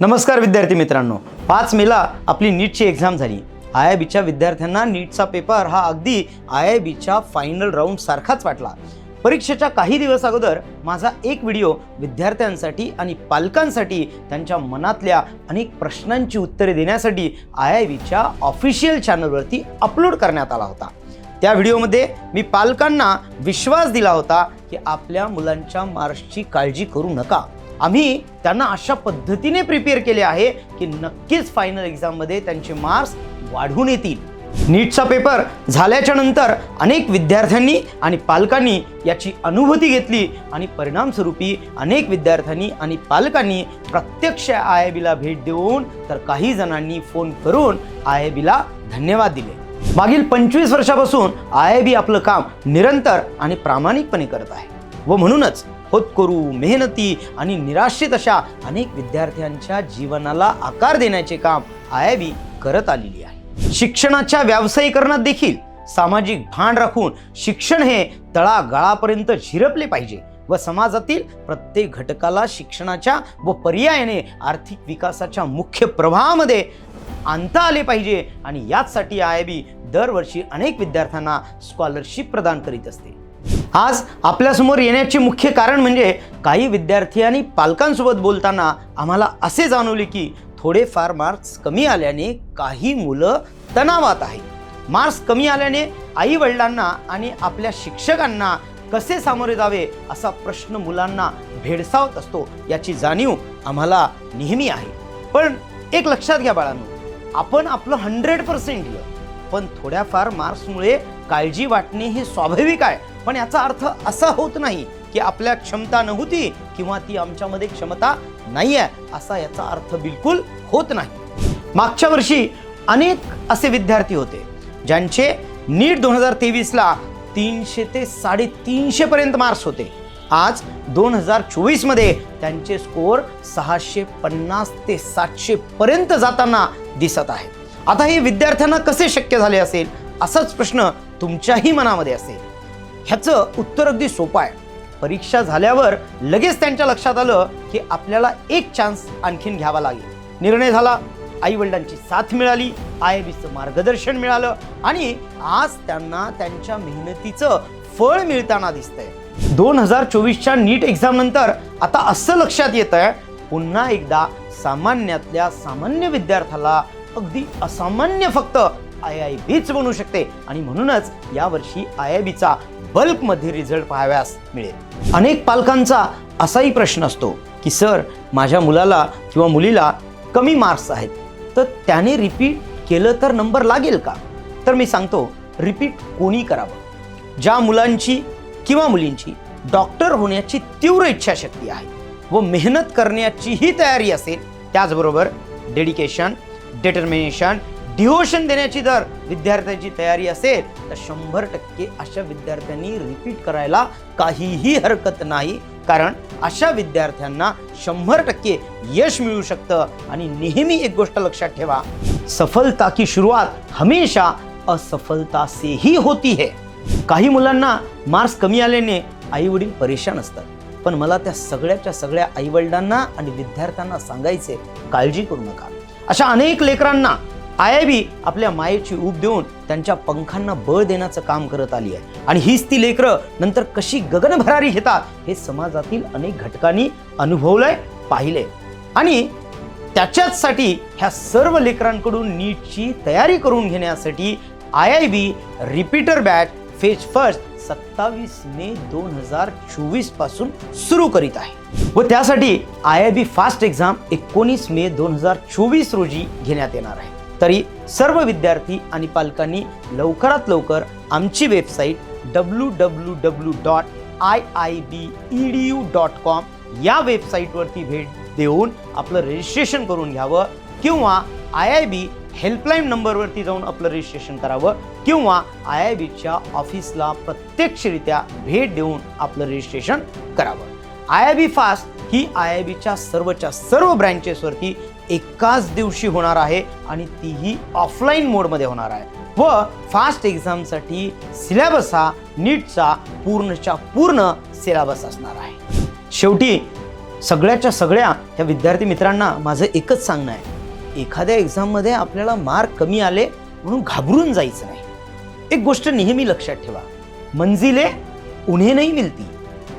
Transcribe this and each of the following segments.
नमस्कार विद्यार्थी मित्रांनो. पाच मेला आपली नीटची एक्झाम झाली. आय आय बीच्या विद्यार्थ्यांना नीटचा पेपर हा अगदी आय आय बीच्या फायनल राऊंड सारखाच वाटला. परीक्षेच्या काही दिवस अगोदर माझा एक व्हिडिओ विद्यार्थ्यांसाठी आणि पालकांसाठी त्यांच्या मनातल्या अनेक प्रश्नांची उत्तरे देण्यासाठी आय आय बीच्या ऑफिशियल चॅनलवरती अपलोड करण्यात आला होता. त्या व्हिडिओमध्ये मी पालकांना विश्वास दिला होता की आपल्या मुलांच्या मार्क्सची काळजी करू नका. आम्ही त्यांना अशा पद्धतीने प्रिपेअर केले आहे की नक्कीच फायनल एक्झाममध्ये त्यांचे मार्क्स वाढून येतील. नीटचा पेपर झाल्याच्यानंतर अनेक विद्यार्थ्यांनी आणि पालकांनी याची अनुभूती घेतली आणि परिणामस्वरूपी अनेक विद्यार्थ्यांनी आणि पालकांनी प्रत्यक्ष आय आय बीला भेट देऊन तर काही जणांनी फोन करून आय आय बीला धन्यवाद दिले. मागील पंचवीस वर्षापासून आय आय बी आपलं काम निरंतर आणि प्रामाणिकपणे करत आहे. व म्हणूनच होतकरू मेहनती आणि निराश्रित अशा अनेक विद्यार्थ्यांच्या जीवनाला आकार देण्याचे काम आय आय बी करत आलेली आहे. शिक्षणाच्या व्यावसायीकरणात देखील सामाजिक भान राखून शिक्षण हे तळागाळापर्यंत झिरपले पाहिजे व समाजातील प्रत्येक घटकाला शिक्षणाच्या व पर्यायाने आर्थिक विकासाच्या मुख्य प्रवाहामध्ये आणता आले पाहिजे आणि याचसाठी आय बी दरवर्षी अनेक विद्यार्थ्यांना स्कॉलरशिप प्रदान करीत असते. आज आपल्यासमोर येण्याचे मुख्य कारण म्हणजे काही विद्यार्थी आणि पालकांसोबत बोलताना आम्हाला असे जाणवले की थोडेफार मार्क्स कमी आल्याने काही मुलं तणावात आहेत. मार्क्स कमी आल्याने आई वडिलांना आणि आपल्या शिक्षकांना कसे सामोरे जावे असा प्रश्न मुलांना भेडसावत असतो याची जाणीव आम्हाला नेहमी आहे. पण एक लक्षात घ्या बाळांनो आपण आपलं हंड्रेड पर्सेंट दिलं पण थोड्याफार मार्क्समुळे काळजी वाटणे हे स्वाभाविक आहे. पण याचा अर्थ असा होत नाही की आपल्या क्षमता नव्हती किंवा ती आमच्यामध्ये क्षमता नाही आहे असा याचा अर्थ बिलकुल होत नाही. मागच्या वर्षी अनेक असे विद्यार्थी होते ज्यांचे नीट दोन हजार तेवीसला तीनशे ते साडेतीनशे पर्यंत मार्क्स होते. आज दोन हजार चोवीसमध्ये त्यांचे स्कोअर सहाशे पन्नास ते सातशे पर्यंत जाताना दिसत आहे. आता हे विद्यार्थ्यांना कसे शक्य झाले असेल? असाच प्रश्न तुमच्याही मनामध्ये असेल. ह्याचं उत्तर अगदी सोपं आहे. परीक्षा झाल्यावर लगेच त्यांच्या लक्षात आलं की आपल्याला एक चान्स आणखीन घ्यावा लागेल. निर्णय झाला. आई वडिलांची साथ मिळाली. आय बीचं मार्गदर्शन मिळालं. आणि आज त्यांना त्यांच्या मेहनतीचं फळ मिळताना दिसतंय. दोन हजार चोवीसच्या नीट एक्झाम नंतर आता असं लक्षात येत आहे पुन्हा एकदा सामान्यातल्या सामान्य विद्यार्थ्याला अगदी असामान्य फक्त आय आय बीच बनू शकते आणि म्हणूनच यावर्षी आय आय बीचा बल्कमध्ये रिझल्ट पाहाव्यास मिळेल. अनेक पालकांचा असाही प्रश्न असतो की सर माझ्या मुलाला किंवा मुलीला कमी मार्क्स आहेत तर त्याने रिपीट केलं तर नंबर लागेल का? तर मी सांगतो रिपीट कोणी करावं? ज्या मुलांची किंवा मुलींची डॉक्टर होण्याची तीव्र इच्छाशक्ती आहे व मेहनत करण्याचीही तयारी असेल त्याचबरोबर डेडिकेशन डिटर्मिनेशन डिव्होशन देण्याची जर विद्यार्थ्याची तयारी असेल तर शंभर टक्के अशा विद्यार्थ्यांनी रिपीट करायला काहीही हरकत नाही. कारण अशा विद्यार्थ्यांना शंभर टक्के यश मिळू शकतं. आणि नेहमी एक गोष्ट लक्षात ठेवा सफलता की सुरुवात हमेशा असफलता से ही होती है. काही मुलांना मार्क्स कमी आल्याने आई वडील परेशान असतात. पण मला त्या सगळ्याच्या सगळ्या आईवडिलांना आणि विद्यार्थ्यांना सांगायचे काळजी करू नका. अशा अनेक लेकरांना आय आय बी आपल्या मायेची ऊब देऊन त्यांच्या पंखांना बळ देण्याचं काम करत आली आहे. आणि हीच ती लेकरं नंतर कशी गगनभरारी घेतात हे समाजातील अनेक घटकांनी अनुभवलंय पाहिलंय. आणि त्याच्याचसाठी ह्या सर्व लेकरांकडून नीटची तयारी करून घेण्यासाठी I I B repeater batch phase first सत्तावीस मे दोन हजार चोवीसपासून सुरू करीत आहे. व त्यासाठी I I B fast exam एकोणीस मे दोन हजार चोवीस रोजी घेण्यात येणार आहे. तरी सर्व विद्यार्थी आणि पालकांनी लवकरात लवकर आमची website W W W dot I I B E D U dot com या वेबसाईटवरती भेट देऊन आपलं रजिस्ट्रेशन करून घ्यावं किंवा आय आय बी हेल्पलाईन नंबरवरती जाऊन आपलं रजिस्ट्रेशन करावं किंवा आय आय बीच्या ऑफिसला प्रत्यक्षरित्या भेट देऊन आपलं रजिस्ट्रेशन करावं. आय आय बी फास्ट ही आय आय बीच्या सर्वच्या सर्व ब्रँचेसवरती एकाच दिवशी होणार आहे आणि तीही ऑफलाईन मोडमध्ये होणार आहे. व फास्ट एक्झामसाठी सिलेबस हा नीटचा पूर्णच्या पूर्ण सिलेबस असणार आहे. शेवटी सगळ्याच्या सगळ्या ह्या विद्यार्थी मित्रांना माझं एकच सांगणं आहे. एखाद्या एक्झाममध्ये आपल्याला मार्क कमी आले म्हणून घाबरून जायचं नाही. एक गोष्ट नेहमी लक्षात ठेवा. मंजिले उन्हें नाही मिलती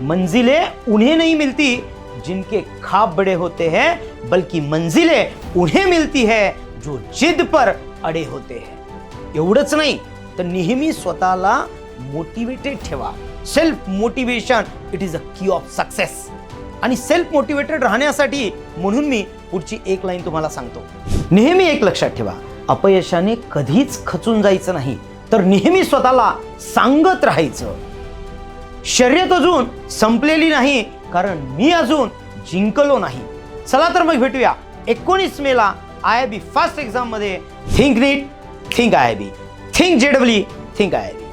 मंजिले उन्हे नाही मिलती जिनके खाब बड़े होते हैं बल्कि मंजिलें उन्हें मिलती है जो जिद पर अडे होते हैं। एवढंच नाही तर नेहमी स्वतःला मोटिवेटेड ठेवा. Self motivation it is a key of success आणि सेल्फ मोटिवेटेड राहण्यासाठी म्हणून मी पुढची एक लाईन तुम्हाला सांगतो. नेहमी एक लक्षात ठेवा अपयशाने कधीच खचून जायचं नाही तर नेहमी स्वतःला सांगत राहायचं. शर्यत अजून संपलेली नाही कारण मी अजून जिंकलो नाही. चला तर मग भेटूया एकोणीस मेला आय बी फास्ट एक्झाममध्ये. Think NEET think I B think JW think I B